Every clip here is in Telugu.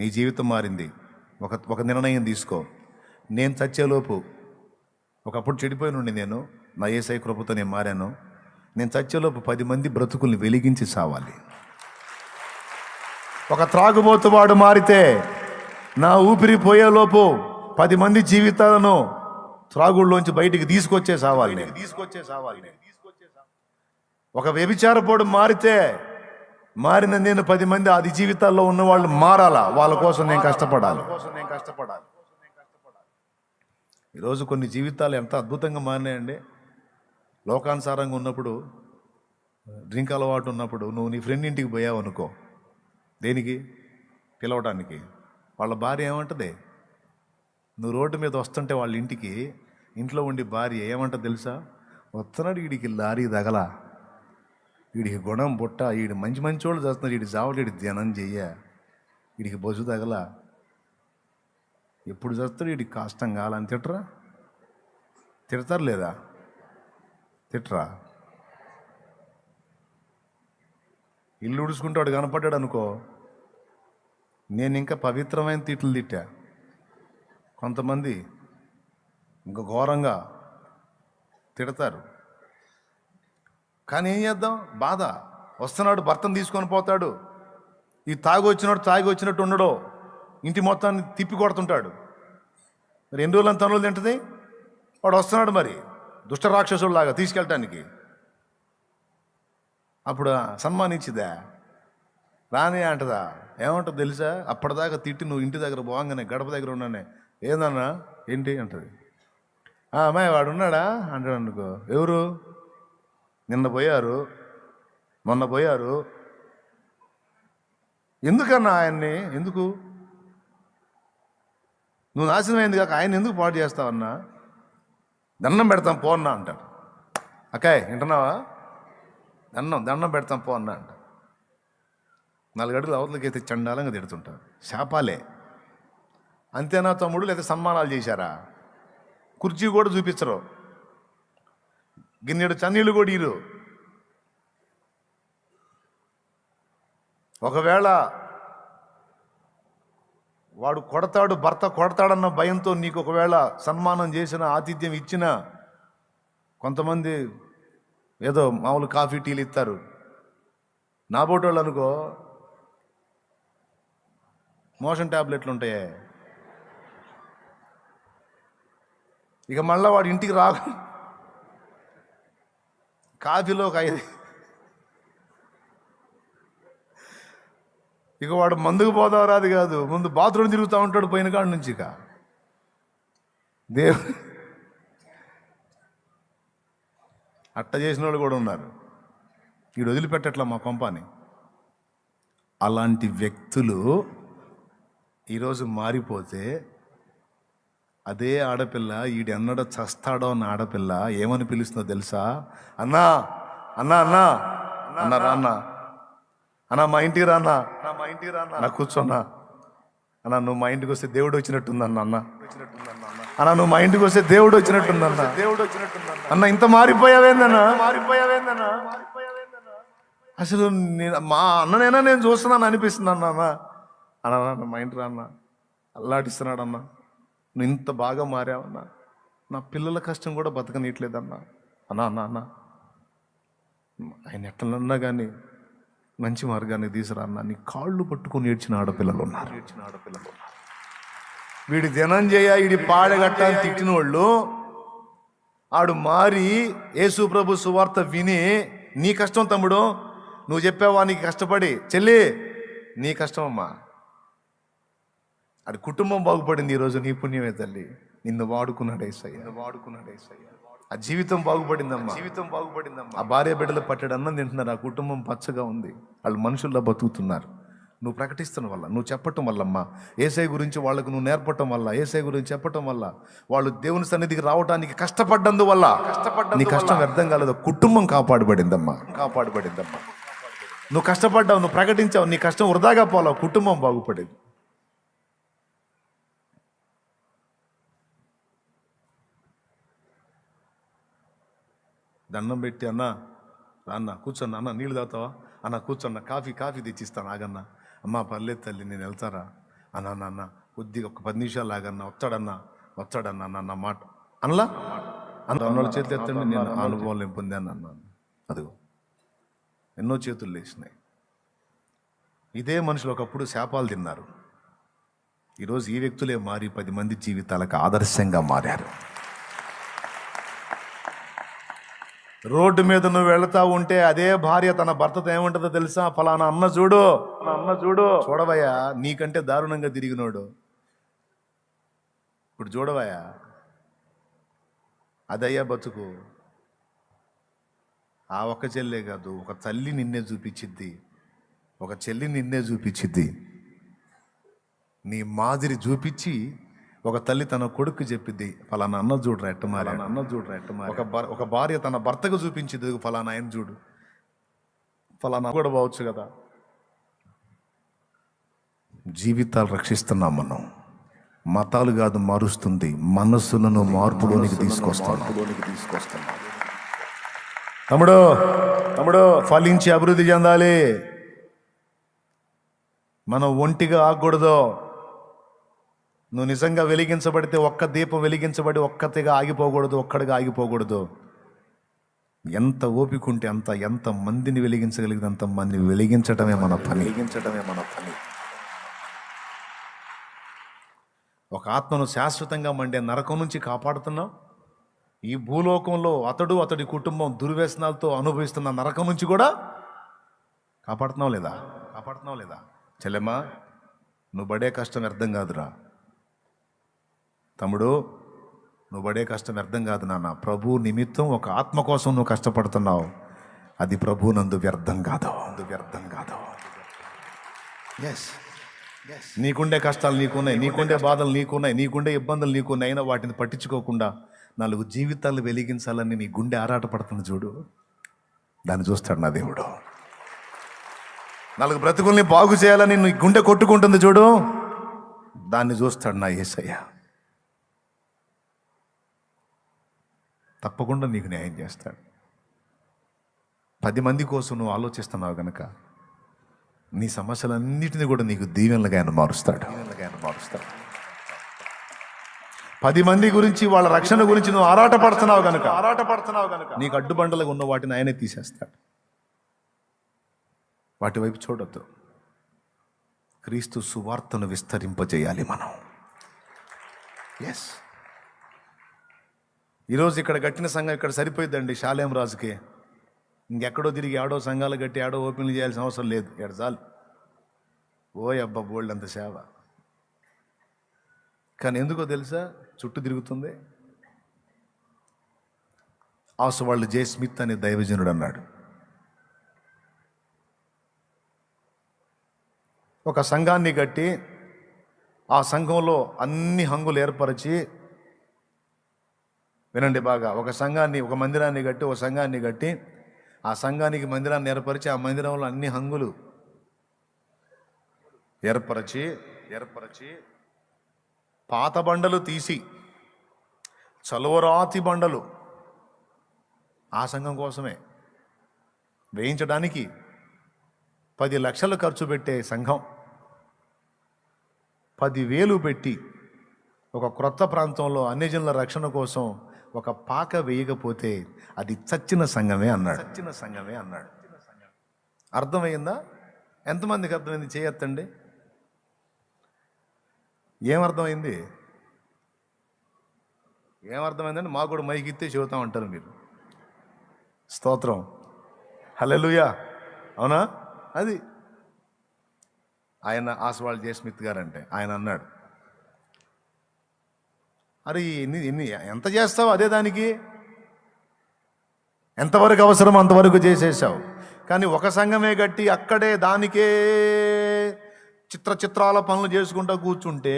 నీ జీవితం మారింది. ఒక ఒక నిర్ణయం తీసుకో. నేను చచ్చేలోపు ఒకప్పుడు చెడిపోయి నుండి నేను నా ఏసై కృపతో నేను మారాను. నేను చచ్చేలోపు పది మంది బ్రతుకుల్ని వెలిగించి సావాలి. ఒక త్రాగుబోతువాడు మారితే నా ఊపిరి పోయేలోపు పది మంది జీవితాలను త్రాగుళ్ళలోంచి బయటికి తీసుకొచ్చే సావాలి నేను. తీసుకొచ్చే సావాలి నేను. ఒక వ్యభిచారపోడు మారితే మారిన నేను పది మంది అది జీవితాల్లో ఉన్న వాళ్ళు మారాలా? వాళ్ళ కోసం నేను కష్టపడాలి. కోసం నేను కష్టపడాలి ఈరోజు కొన్ని జీవితాలు ఎంత అద్భుతంగా మారినాయండి. లోకానుసారంగా ఉన్నప్పుడు డ్రింక్ అలవాటు ఉన్నప్పుడు నువ్వు నీ ఫ్రెండ్ ఇంటికి పోయావు అనుకో. దేనికి? పిలవడానికి వాళ్ళ భార్య ఏమంటది? నువ్వు రోడ్డు మీద వస్తుంటే వాళ్ళ ఇంటికి ఇంట్లో ఉండి భార్య ఏమంటది తెలుసా? వస్తున్నాడు వీడికి లారీ తగల. వీడికి గుణం బుట్ట వీడి మంచి మంచి వాళ్ళు చేస్తున్నారు వీడి జావుడు వీడి ధ్యానం చెయ్య. వీడికి బొసు తగల. ఎప్పుడు చేస్తాడు వీడికి కష్టం కావాలని తిట్టరా? తిడతారు లేదా? తిట్టరా? ఇల్లు ఉడుచుకుంటాడు కనపడ్డాడు అనుకో. నేను ఇంకా పవిత్రమైన తిట్లు తిట్టా. కొంతమంది ఇంకా ఘోరంగా తిడతారు. కానీ ఏం చేద్దాం? బాధ. వస్తున్నాడు భర్తను తీసుకొని పోతాడు. ఈ తాగి వచ్చినట్టు తాగి వచ్చినట్టు ఉండడు. ఇంటి మొత్తాన్ని తిప్పి కొడుతుంటాడు. మరి ఎన్ని రోజులు తనులు తింటది? వాడు వస్తున్నాడు మరి. దుష్ట రాక్షసుడిలాగా తీసుకెళ్ళటానికి. అప్పుడు సన్మానించిదా? రాని అంటదా? ఏమంటుంది తెలుసా? అప్పటిదాకా తిట్టి నువ్వు ఇంటి దగ్గర బాగానే గడప దగ్గర ఉన్నానే. ఏందన్నా? ఏంటి? అంటది. "ఆ, అమ్మాయి వాడు ఉన్నాడా? అంటాడు అనుకో. ఎవరు? నిన్న పోయారు మొన్న పోయారు. ఎందుకన్నా ఆయన్ని? ఎందుకు? నువ్వు నాశనమైంది కాక ఆయన ఎందుకు పాటు చేస్తావన్నా దండం పెడతాం పో అన్నా అంటాడు. అక్కాయ్ వింటున్నావా? దండం దండం పెడతాం పో అన్నా అంట నాలుగడుగులు అవతలకైతే అవతలకి అయితే చండాలంగా తిడుతుంటారు శాపాలే. అంతేనా తమ్ముడు? లేదా సన్మానాలు చేశారా? కుర్చీ కూడా చూపించరు. గిన్నెడు చన్నీళ్ళు కూడా ఇరు. ఒకవేళ వాడు కొడతాడు భర్త కొడతాడన్న భయంతో నీకు ఒకవేళ సన్మానం చేసిన ఆతిథ్యం ఇచ్చిన కొంతమంది ఏదో మామూలు కాఫీ టీలు ఇస్తారు. నా బోటోళ్ళు అనుకో మోషన్ ట్యాబ్లెట్లు ఉంటాయే. ఇక మళ్ళా వాడు ఇంటికి రా కాఫీలో ఒక ఐదు. ఇక వాడు మందుకు పోదాం రాదు కాదు. ముందు బాత్రూమ్ తిరుగుతూ ఉంటాడు పోయిన కాడ నుంచి ఇక. దేవు అట్ట చేసిన వాళ్ళు కూడా ఉన్నారు. వీడు వదిలిపెట్టట్లా మా కొంపని అలాంటి వ్యక్తులు ఈరోజు మారిపోతే అదే ఆడపిల్ల ఈడు ఎన్నడ చస్తాడో అన్న ఆడపిల్ల ఏమని పిలుస్తుందో తెలుసా? అన్నా అన్నా అన్నా. అన్నా రా అన్నా. మా ఇంటికి రా అన్నా. మా ఇంటికి రా అన్నా. కూర్చోన్నా అన్నా. నువ్వు మా ఇంటికి వస్తే దేవుడు వచ్చినట్టుందన్న అన్న అన్నా. నువ్వు మా ఇంటికి వస్తే దేవుడు వచ్చినట్టుందన్న దేవుడు వచ్చినట్టుందన్న అన్న. ఇంత మారిపోయావేందన్నా మారిపోయావేందన్నా అసలు నేను మా అన్ననైనా నేను చూస్తున్నాను అనిపిస్తుంది అన్న అన్న. మా ఇంటి రా అన్న. అల్లాడిస్తున్నాడు అన్న. నువ్వు ఇంత బాగా మారావన్నా నా పిల్లల కష్టం కూడా బతకనీయట్లేదన్నా. అన్నా అన్నా అన్నా. ఆయన ఎట్లన్నా కానీ మంచి మార్గాన్ని తీసురా అన్న. నీ కాళ్ళు పట్టుకొని ఏడ్చిన ఆడపిల్లలు ఉన్నారు. ఏడ్చిన ఆడపిల్లలు ఉన్నారు వీడి ధనంజయ వీడి పాడగట్ట అని తిట్టిన వాళ్ళు ఆడు మారి యేసు ప్రభు సువార్త విని నీ కష్టం తమ్ముడు నువ్వు చెప్పావా నీకు కష్టపడి చెల్లి నీ కష్టం అమ్మా అది కుటుంబం బాగుపడింది ఈరోజు నీ పుణ్యమే తల్లి. నిన్ను వాడుకున్నాడు ఏసయ్య. వాడుకున్నాడు ఏసయ్య. ఆ జీవితం బాగుపడిందమ్మా. జీవితం బాగుపడిందమ్మా. ఆ భార్య బిడ్డలు పట్టెడు అన్నం తింటున్నారు ఆ కుటుంబం పచ్చగా ఉంది. వాళ్ళు మనుషుల్లో బతుకుతున్నారు. నువ్వు ప్రకటిస్తున్న వల్ల నువ్వు చెప్పటం వల్లమ్మా ఏసై గురించి వాళ్ళకు నువ్వు నేర్పటం వల్ల ఏసై గురించి చెప్పటం వల్ల వాళ్ళు దేవుని సన్నిధికి రావడానికి కష్టపడ్డందు వల్ల కష్టపడ్డ నీ కష్టం వ్యర్థం కాలేదు. కుటుంబం కాపాడబడిందమ్మా. కాపాడబడిందమ్మా. నువ్వు కష్టపడ్డావు నువ్వు ప్రకటించావు నీ కష్టం వృధాగా పోలావు కుటుంబం బాగుపడేది. దండం పెట్టి అన్న రాన్న కూర్చోన్న అన్న నీళ్ళు తాగుతావా? అన్న కూర్చోన్న కాఫీ కాఫీ తెచ్చిస్తాను ఆగన్న. అమ్మ పర్లేదు తల్లి నేను వెళ్తారా? అన్న నాన్న కొద్దిగా ఒక పది నిమిషాలు ఆగన్న వచ్చాడన్నా వచ్చాడన్నా అన్న అన్న మాట. అనలా? అన్న అన్నోళ్ళ చేతులు ఎత్తండి నేను అనుభవం నేను పొందాను అన్నాను అదిగో ఎన్నో చేతులు లేచినాయి. ఇదే మనుషులు ఒకప్పుడు శాపాలు తిన్నారు. ఈరోజు ఈ వ్యక్తులే మారి పది మంది జీవితాలకు ఆదర్శంగా మారారు. రోడ్డు మీద నువ్వు వెళతా ఉంటే అదే భార్య తన భర్తతో ఏముంటుందో తెలుసా? ఫలానా అన్న చూడు. అన్న చూడు. చూడవయ్యా నీకంటే దారుణంగా తిరిగినోడు. ఇప్పుడు చూడవయ్యా అదయ్యా బతుకు. ఆ ఒక్క చెల్లే కాదు ఒక తల్లి నిన్నే చూపించిద్ది. ఒక చెల్లి నిన్నే చూపించిద్ది. నీ మాదిరి చూపించి ఒక తల్లి తన కొడుకు చెప్పిద్ది ఫలానా అన్న చూడరా ఎట్ట మారి అన్న చూడరా ఎట్ట మారి ఒక ఒక భార్య తన భర్తకు చూపించిద్ది "ఇదిగో ఫలానా ఆయన చూడు. ఫలానా కూడా పోవచ్చు కదా. జీవితాలు రక్షిస్తున్నాం మనం. మతాలు కాదు మారుస్తుంది. మనస్సులను మార్పులోనికి తీసుకొస్తాం తీసుకొస్తాం తమ్ముడు తమ్ముడు ఫలించి అభివృద్ధి చెందాలి. మనం ఒంటిగా ఆగకూడదు. నువ్వు నిజంగా వెలిగించబడితే ఒక్క దీపం వెలిగించబడి ఒక్కతిగా ఆగిపోకూడదు ఒక్కడిగా ఆగిపోకూడదు. ఎంత ఓపిక ఉంటే అంత ఎంత మందిని వెలిగించగలిగితే అంత మందిని వెలిగించటమే మన పని. వెలిగించటమే మన పని. ఒక ఆత్మను శాశ్వతంగా మండే నరకం నుంచి కాపాడుతున్నాం ఈ భూలోకంలో అతడు అతడి కుటుంబం దుర్వ్యసనాలతో అనుభవిస్తున్న నరకం నుంచి కూడా కాపాడుతున్నావు లేదా? కాపాడుతున్నావు లేదా? చెల్లెమ్మా నువ్వు పడే కష్టం వ్యర్థం కాదురా. తమ్ముడు నువ్వు పడే కష్టం వ్యర్థం కాదు నాన్న. ప్రభు నిమిత్తం ఒక ఆత్మ కోసం నువ్వు కష్టపడుతున్నావు. అది ప్రభు నందు వ్యర్థం కాదు నందు వ్యర్థం కాదు. ఎస్ నీకుండే కష్టాలు నీకున్నాయి నీకుండే బాధలు నీకున్నాయి నీకుండే ఇబ్బందులు నీకున్నాయి. అయినా వాటిని పట్టించుకోకుండా నాలుగు జీవితాలు వెలిగించాలని నీ గుండె ఆరాటపడుతుంది చూడు. దాన్ని చూస్తాడు నా దేవుడు. నాలుగు బ్రతుకుల్ని బాగు చేయాలని నీ గుండె కొట్టుకుంటుంది చూడు. దాన్ని చూస్తాడు నా యేసయ్య తప్పకుండా నీకు న్యాయం చేస్తాడు. పది మంది కోసం నువ్వు ఆలోచిస్తున్నావు గనక నీ సమస్యలన్నిటిని కూడా నీకు దీవెనలుగా ఆయన మారుస్తాడు. ఆయన మారుస్తాడు. పది మంది గురించి వాళ్ళ రక్షణ గురించి నువ్వు ఆరాట పడుతున్నావు గనక ఆరాట పడుతున్నావు గనక. నీకు అడ్డుబండలుగా ఉన్న వాటిని ఆయనే తీసేస్తాడు. వాటి వైపు చూడొద్దు. క్రీస్తు సువార్తను విస్తరింపజేయాలి మనం. ఎస్ ఈరోజు ఇక్కడ కట్టిన సంఘం ఇక్కడ సరిపోయిద్దండి షాలేం రాజుకి. ఇంకెక్కడో తిరిగి ఆడో సంఘాలు కట్టి ఆడో ఓపెన్లు చేయాల్సిన అవసరం లేదు. ఇక్కడ చాలు. ఓ అబ్బా బోల్డ్ అంత సేవ. కానీ ఎందుకో తెలుసా? చుట్టూ తిరుగుతుంది. ఆసువాళ్ళు జే స్మిత్ అనే దైవజనుడు అన్నాడు. ఒక సంఘాన్ని కట్టి ఆ సంఘంలో అన్ని హంగులు ఏర్పరిచి వినండి బాగా. ఒక సంఘాన్ని ఒక మందిరాన్ని కట్టి ఒక సంఘాన్ని కట్టి ఆ సంఘానికి మందిరాన్ని ఏర్పరిచి ఆ మందిరంలో అన్ని హంగులు ఏర్పరచి ఏర్పరచి పాత బండలు తీసి చలువరాతి బండలు ఆ సంఘం కోసమే వేయించడానికి పది లక్షలు ఖర్చు పెట్టే సంఘం పదివేలు పెట్టి ఒక క్రొత్త ప్రాంతంలో అన్యజనుల రక్షణ కోసం ఒక పాక వేయకపోతే అది చచ్చిన సంఘమే అన్నాడు. చచ్చిన సంఘమే అన్నాడు. అర్థమైందా? ఎంతమందికి అర్థమైంది? చేయొత్తండి. ఏమర్థమైంది ఏమర్థమైందంటే మాకు కూడా మైకి ఇస్తే చెబుతాం అంటారు మీరు. స్తోత్రం. హల్లెలూయా. అవునా? అది. ఆయన ఆస్వాల్ జయస్మిత్ గారు అంటే ఆయన అన్నాడు. అరే ఎన్ని ఎన్ని ఎంత చేస్తావు అదే దానికి? ఎంతవరకు అవసరం అంతవరకు చేసేసావు. కానీ ఒక సంఘమే కట్టి అక్కడే దానికే చిత్ర చిత్రాల పనులు చేసుకుంటూ కూర్చుంటే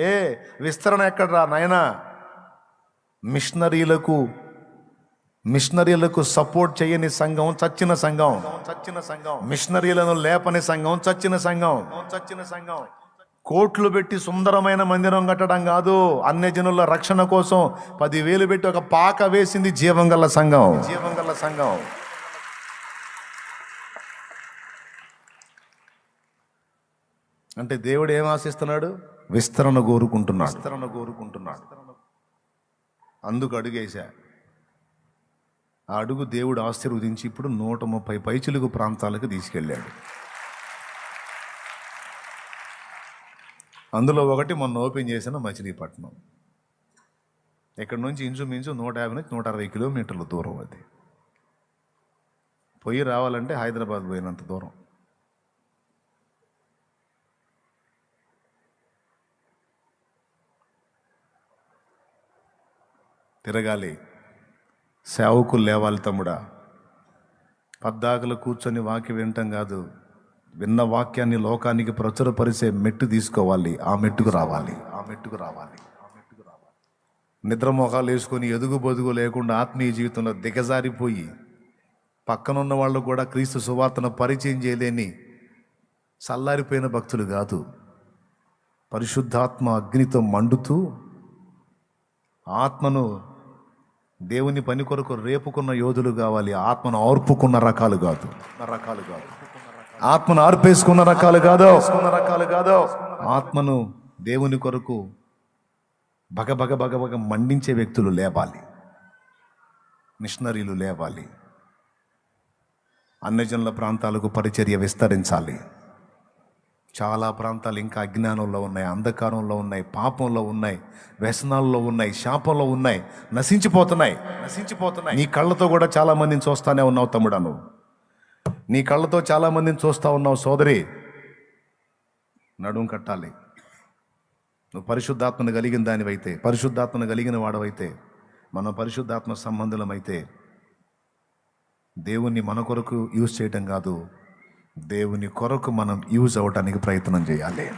విస్తరణ ఎక్కడరా నాయనా? మిషనరీలకు మిషనరీలకు సపోర్ట్ చేయని సంఘం చచ్చిన సంఘం. చచ్చిన సంఘం. మిషనరీలను లేపని సంఘం చచ్చిన సంఘం. చచ్చిన సంఘం. కోట్లు పెట్టి సుందరమైన మందిరం కట్టడం కాదు అన్యజనుల రక్షణ కోసం పదివేలు పెట్టి ఒక పాక వేసింది జీవం గల సంఘం. జీవం గల సంఘం. అంటే దేవుడు ఏం ఆశిస్తున్నాడు? విస్తరణ కోరుకుంటున్నాడు. విస్తరణ కోరుకుంటున్నాడు. అందుకు అడుగేశా. ఆ అడుగు దేవుడు ఆశీర్వదించి ఇప్పుడు నూట ముప్పై పైచులుగు ప్రాంతాలకు తీసుకెళ్ళాడు. అందులో ఒకటి మొన్న ఓపెన్ చేసిన మచిలీపట్నం. ఇక్కడ నుంచి? ఇంచుమించు నూట యాభై నుంచి నూట అరవై కిలోమీటర్ల దూరం అది. పోయి రావాలంటే హైదరాబాద్ పోయినంత దూరం. తిరగాలి. సేవకులు లేవాలి తమ్ముడా. పద్దాకులు కూర్చొని వాకి వినటం కాదు. విన్న వాక్యాన్ని లోకానికి ప్రచురపరిచే మెట్టు తీసుకోవాలి. ఆ మెట్టుకు రావాలి. ఆ మెట్టుకు రావాలి. ఆ మెట్టుకు రావాలి. వేసుకొని ఎదుగు బొదుగు లేకుండా ఆత్మీయ జీవితంలో దిగజారిపోయి పక్కనున్న వాళ్ళు కూడా క్రీస్తు సువార్తను పరిచయం చేయలేని చల్లారిపోయిన భక్తులు కాదు. పరిశుద్ధాత్మ అగ్నితో మండుతూ ఆత్మను దేవుని పని కొరకు రేపుకున్న యోధులు కావాలి. ఆత్మను ఆర్పుకున్న రకాలు కాదు. రకాలు కాదు. ఆత్మను ఆర్పేసుకున్న రకాలు కాదు. రకాలు కాదు ఆత్మను దేవుని కొరకు బగ బగ బగ బగ మండించే వ్యక్తులు లేవాలి. మిషనరీలు లేవాలి. అన్నజనుల ప్రాంతాలకు పరిచర్య విస్తరించాలి. చాలా ప్రాంతాలు ఇంకా అజ్ఞానంలో ఉన్నాయి అంధకారంలో ఉన్నాయి పాపంలో ఉన్నాయి వ్యసనాల్లో ఉన్నాయి శాపంలో ఉన్నాయి నశించిపోతున్నాయి. నశించిపోతున్నాయి నీ కళ్ళతో కూడా చాలా మందిని చూస్తానే ఉన్నావు తమ్ముడా నువ్వు నీ కళ్ళతో చాలామందిని చూస్తూ చూస్తా ఉన్నావు సోదరి. నడుం కట్టాలి. నువ్వు పరిశుద్ధాత్మను కలిగిన దానివైతే పరిశుద్ధాత్మను కలిగిన వాడవైతే మన పరిశుద్ధాత్మ సంబంధులమైతే దేవుణ్ణి మన కొరకు యూజ్ చేయటం కాదు దేవుని కొరకు మనం యూజ్ అవ్వటానికి ప్రయత్నం చేయాలి.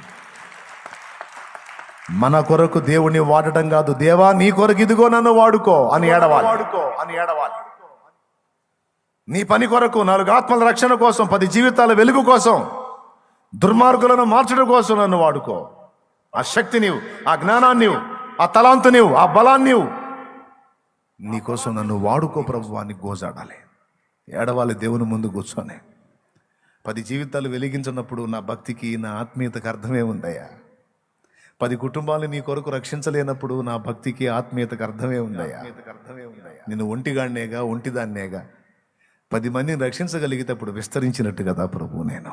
మన కొరకు దేవుణ్ణి వాడటం కాదు దేవా నీ కొరకు ఇదిగో నన్ను వాడుకో అని ఏడవాలి. వాడుకో అని ఏడవాలి. నీ పని కొరకు నాలుగు ఆత్మల రక్షణ కోసం పది జీవితాల వెలుగు కోసం దుర్మార్గులను మార్చడం కోసం నన్ను వాడుకో. ఆ శక్తి నీవు ఆ జ్ఞానాన్ని ఆ తలాంతు నీవు ఆ బలాన్ని నీవు. నీకోసం నన్ను వాడుకో ప్రభు అని గోజాడాలి. ఏడవాలి దేవుని ముందు కూర్చొని. పది జీవితాలు వెలిగించినప్పుడు నా భక్తికి నా ఆత్మీయతకు అర్థమే ఉందయ్యా. పది కుటుంబాలు నీ కొరకు రక్షించలేనప్పుడు నా భక్తికి ఆత్మీయతకు అర్థమే ఉందయ్యా. నేను ఒంటిగాడినేగా ఒంటిదాన్నేగా. పది మందిని రక్షించగలిగితే అప్పుడు విస్తరించినట్టు కదా ప్రభు నేను.